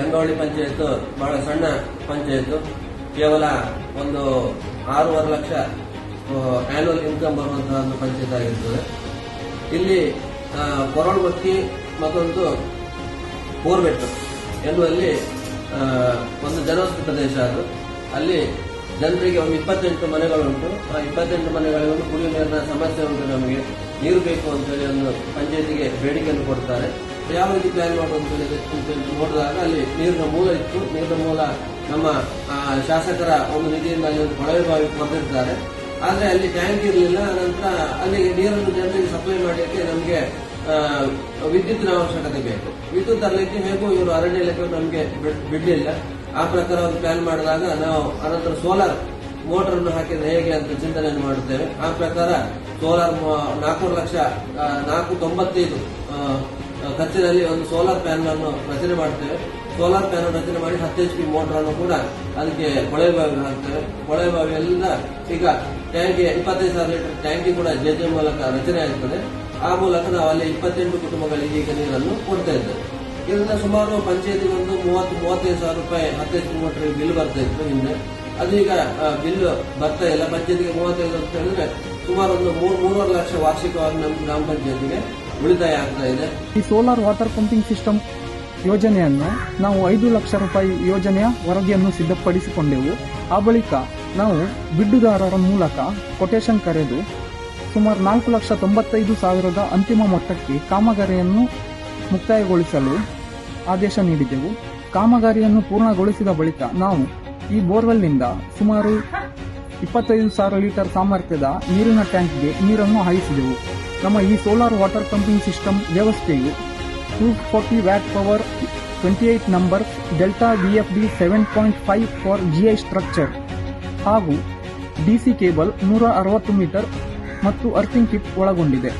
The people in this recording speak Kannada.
ಹೆಂಗೌಳಿ ಪಂಚಾಯತ್ ಬಹಳ ಸಣ್ಣ ಪಂಚಾಯತ್ ಕೇವಲ ಒಂದು ಆರೂವರೆ ಲಕ್ಷ ಆನ್ಯುವಲ್ ಇನ್ಕಮ್ ಬರುವಂತಹ ಒಂದು ಪಂಚಾಯತ್ ಆಗಿರ್ತದೆ. ಇಲ್ಲಿ ಕೊರಳ್ಬಕ್ಕಿ ಮತ್ತೊಂದು ಬೋರ್ಬೆಟ್ಟು ಎನ್ನುವಲ್ಲಿ ಒಂದು ಜನವಸತಿ ಪ್ರದೇಶ ಅದು. ಅಲ್ಲಿ ಜನರಿಗೆ ಒಂದು ಇಪ್ಪತ್ತೆಂಟು ಮನೆಗಳುಂಟು. ಆ ಇಪ್ಪತ್ತೆಂಟು ಮನೆಗಳಿಗೆ ಒಂದು ಕುಡಿಯುವ ನೀರಿನ ಸಮಸ್ಯೆ ಉಂಟು ನಮಗೆ. ನೀರು ಬೇಕು ಅಂತೇಳಿ ಒಂದು ಪಂಚಾಯತಿಗೆ ಬೇಡಿಕೆಯನ್ನು ಕೊಡ್ತಾರೆ. ಯಾವ ರೀತಿ ಪ್ಲಾನ್ ಮಾಡುವಂತ ನೋಡಿದಾಗ ಅಲ್ಲಿ ನೀರಿನ ಮೂಲ ಇತ್ತು. ನೀರಿನ ಮೂಲ ನಮ್ಮ ಶಾಸಕರ ಒಂದು ನಿಧಿಯಿಂದ ಅಲ್ಲಿ ಒಂದು ಕೊಳವೆ ಬಾವಿ ಕೊರೆದಿರ್ತಾರೆ ಆದ್ರೆ ಅಲ್ಲಿ ಟ್ಯಾಂಕ್ ಇರಲಿಲ್ಲ. ನಂತರ ಅಲ್ಲಿಗೆ ನೀರನ್ನು ಜನರಿಗೆ ಸಪ್ಲೈ ಮಾಡಲಿಕ್ಕೆ ನಮಗೆ ವಿದ್ಯುತ್ತಿನ ಅವಶ್ಯಕತೆ ಬೇಕು. ವಿದ್ಯುತ್ ತರಲಿಕ್ಕೆ ಹೇಗೂ ಇವರು ಅರಣ್ಯ ಇಲಾಖೆ ನಮಗೆ ಬಿಡಲಿಲ್ಲ. ಆ ಪ್ರಕಾರ ಒಂದು ಪ್ಲಾನ್ ಮಾಡಿದಾಗ ನಾವು ಅನಂತರ ಸೋಲಾರ್ ಮೋಟರ್ ಅನ್ನು ಹಾಕಿದ್ರೆ ಹೇಗೆ ಅಂತ ಚಿಂತನೆಯನ್ನು ಮಾಡುತ್ತೇವೆ. ಆ ಪ್ರಕಾರ ಸೋಲಾರ್ ನಾಲ್ಕೂರು ಲಕ್ಷ ನಾಲ್ಕು ತೊಂಬತ್ತೈದು ಖರ್ಚಿನಲ್ಲಿ ಒಂದು ಸೋಲಾರ್ ಪ್ಯಾನಲ್ ಅನ್ನು ರಚನೆ ಮಾಡ್ತೇವೆ. ಸೋಲಾರ್ ಪ್ಯಾನಲ್ ರಚನೆ ಮಾಡಿ ಹತ್ತು ಎಚ್ ಪಿ ಮೋಟರ್ ಅನ್ನು ಕೂಡ ಅದಕ್ಕೆ ಕೊಳವೆ ಬಾವಿ ಹಾಕ್ತೇವೆ. ಕೊಳವೆ ಬಾವಿಯೆಲ್ಲ ಈಗ ಟ್ಯಾಂಕಿ ಇಪ್ಪತ್ತೈದು ಸಾವಿರ ಲೀಟರ್ ಟ್ಯಾಂಕಿ ಕೂಡ ಜೆ ಜೆ ಮೂಲಕ ರಚನೆ ಆಗ್ತದೆ. ಆ ಮೂಲಕ ನಾವು ಅಲ್ಲಿ ಇಪ್ಪತ್ತೆಂಟು ಕುಟುಂಬಗಳಿಗೆ ಈಗ ನೀರನ್ನು ಕೊಡ್ತಾ ಇದ್ದೇವೆ. ಇದರಿಂದ ಸುಮಾರು ಪಂಚಾಯತಿಗೆ ಒಂದು ಮೂವತ್ತು, ಮೂವತ್ತೈದು ಸಾವಿರ ರೂಪಾಯಿ ಹತ್ತು ಎಚ್ ಪಿ ಮೋಟರ್ ಬಿಲ್ ಬರ್ತಾ ಇತ್ತು ಹಿಂದೆ. ಅದೀಗ ಬಿಲ್ ಬರ್ತಾ ಇಲ್ಲ. ಪಂಚಾಯತಿಗೆ ಮೂವತ್ತೈದು ಅಂತ ಹೇಳಿದ್ರೆ ಸುಮಾರು ಒಂದು ಮೂರು, ಮೂರುವರೆ ಲಕ್ಷ ವಾರ್ಷಿಕವಾಗಿ ನಮ್ಮ ಗ್ರಾಮ ಪಂಚಾಯತಿಗೆ ಉಳಿತಾಯ ಆಗ್ತಾ ಇದೆ. ಈ ಸೋಲಾರ್ ವಾಟರ್ ಪಂಪಿಂಗ್ ಸಿಸ್ಟಮ್ ಯೋಜನೆಯನ್ನು ನಾವು ಐದು ಲಕ್ಷ ರೂಪಾಯಿ ಯೋಜನೆಯ ವರದಿಯನ್ನು ಸಿದ್ಧಪಡಿಸಿಕೊಂಡೆವು. ಆ ಬಳಿಕ ನಾವು ಬಿಡ್ಡುದಾರರ ಮೂಲಕ ಕೊಟೇಶನ್ ಕರೆದು ಸುಮಾರು ನಾಲ್ಕು ಲಕ್ಷ ತೊಂಬತ್ತೈದು ಸಾವಿರದ ಅಂತಿಮ ಮೊತ್ತಕ್ಕೆ ಕಾಮಗಾರಿಯನ್ನು ಮುಕ್ತಾಯಗೊಳಿಸಲು ಆದೇಶ ನೀಡಿದೆವು. ಕಾಮಗಾರಿಯನ್ನು ಪೂರ್ಣಗೊಳಿಸಿದ ಬಳಿಕ ನಾವು ಈ ಬೋರ್ವೆಲ್ನಿಂದ ಸುಮಾರು ಇಪ್ಪತ್ತೈದು ಸಾವಿರ ಲೀಟರ್ ಸಾಮರ್ಥ್ಯದ ನೀರಿನ ಟ್ಯಾಂಕ್ಗೆ ನೀರನ್ನು ಹಾಯಿಸಿದೆವು. ನಮ್ಮ ಈ ಸೋಲಾರ್ ವಾಟರ್ ಪಂಪಿಂಗ್ ಸಿಸ್ಟಮ್ ವ್ಯವಸ್ಥೆಯು two forty watt power twenty eight number delta D seven point five for GI structure ಹಾಗೂ ಡಿಸಿ ಕೇಬಲ್ ನೂರ ಅರವತ್ತು ಮೀಟರ್ ಮತ್ತು ಅರ್ಥಿಂಗ್ ಕಿಟ್ ಒಳಗೊಂಡಿದೆ.